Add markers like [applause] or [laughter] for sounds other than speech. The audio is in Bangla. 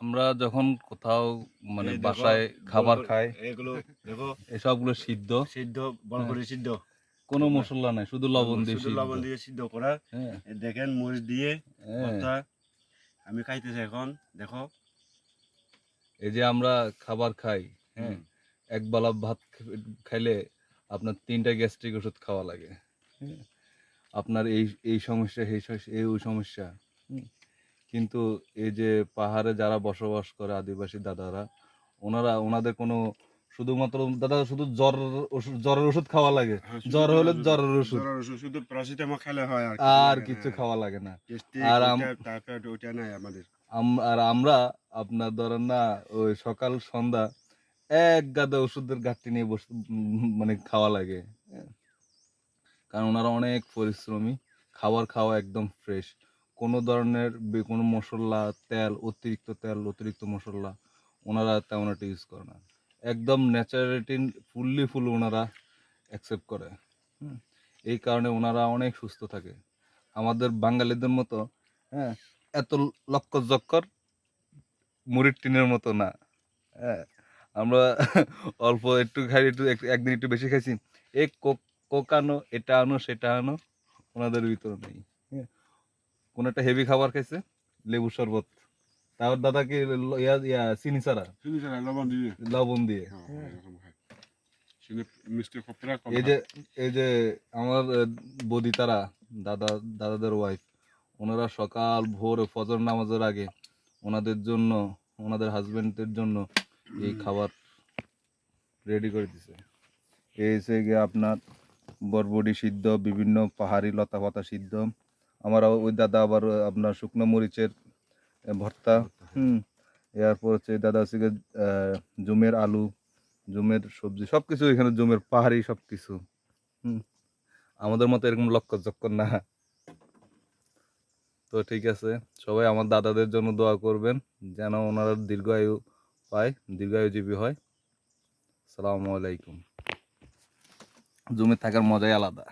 আমরা যখন কোথাও মানে বাসায় খাবার খাই এগুলো দেখো। এসবগুলো সিদ্ধ। সিদ্ধ বড় করে সিদ্ধ। কোনো মশলা নাই শুধু লবণ দিয়ে শুধু লবণ দিয়ে সিদ্ধ করা। হ্যাঁ। দেখেন মরিচ দিয়ে হ্যাঁ। ভর্তা। আমি খাইতেছি এখন দেখো। এই যে আমরা খাবার খাই হ্যাঁ এক বেলা ভাত খাইলে আপনার তিনটা গ্যাস্ট্রিক ওষুধ খাওয়া লাগে হ্যাঁ। আপনার এই এই সমস্যা এই সমস্যা, এই ওই সমস্যা। কিন্তু এই যে পাহাড়ে যারা বসবাস করে আদিবাসী দাদারা ওনারা ওনাদের কোনো শুধুমাত্র দাদা শুধু জ্বর ওষুধ জ্বরের ওষুধ খাওয়া লাগে। হ্যাঁ, জ্বর হলে ওষুধ- জ্বরের ওষুধ শুধু প্যারাসিটামল খেলে হয় আর কিছু খাওয়া লাগে না। আর আর নাই আমাদের। আর আমরা আপনার ধরেন না ওই সকাল সন্ধ্যা এক গাদা ওষুধের ঘাটতি নিয়ে বসে মানে খাওয়া লাগে। হ্যাঁ। কারণ ওনারা অনেক পরিশ্রমী খাবার খাওয়া একদম ফ্রেশ কোনো ধরনের কোনো মশলা, তেল, অতিরিক্ত তেল, অতিরিক্ত মশলা, ওনারা তেমন একটা ইউজ করে না। একদম ন্যাচারালিটি ফুললি ফুল ওনারা অ্যাকসেপ্ট করে। এই কারণে ওনারা অনেক সুস্থ থাকে। আমাদের বাঙালিদের মতো হ্যাঁ এত লক্ষ জক্কর মুড়ির টিনের মতো না। হ্যাঁ আমরা [laughs] অল্প একটু খাই, একটু একদিন একটু বেশি খাইছি। এ কোক কোক আনো এটা আনো, সেটা আনো, ওনাদের ভিতরে নেই। কোন একটা হেভি খাবার খাইছে লেবু শরবত। তারপর দাদাকে ল- ইয়া ইয়া চিনি ছাড়া। শুধু স্যার লবণ দিয়ে। লবণ দিয়ে। হ্যাঁ, কপড়া কম এই যে এই যে আমার বৌদি তারা দাদা দাদাদের ওয়াইফ ওনারা সকাল ভোর ফজর নামাজের আগে ওনাদের জন্য ওনাদের হাজবেন্ডদের জন্য এই খাবার রেডি করে দিছে। এই হচ্ছে গিয়ে আপনার বরবডি সিদ্ধ বিভিন্ন পাহাড়ি লতা পাতা সিদ্ধ আমার ওই দাদা আবার আপনার শুকনো মরিচের ভর্তা। হুম। এরপর হচ্ছে দাদা হচ্ছে জুমের আলু জুমের সবজি সব কিছু এখানে জুমের পাহাড়ি সব কিছু হুম। আমাদের মতো এরকম লক্ষ চক্কর না। তো ঠিক আছে সবাই আমার দাদাদের জন্য দোয়া করবেন যেন ওনারা দীর্ঘায়ু পায় দীর্ঘায়ুজীবী হয়। সালামু আলাইকুম। জুমে থাকার মজাই আলাদা।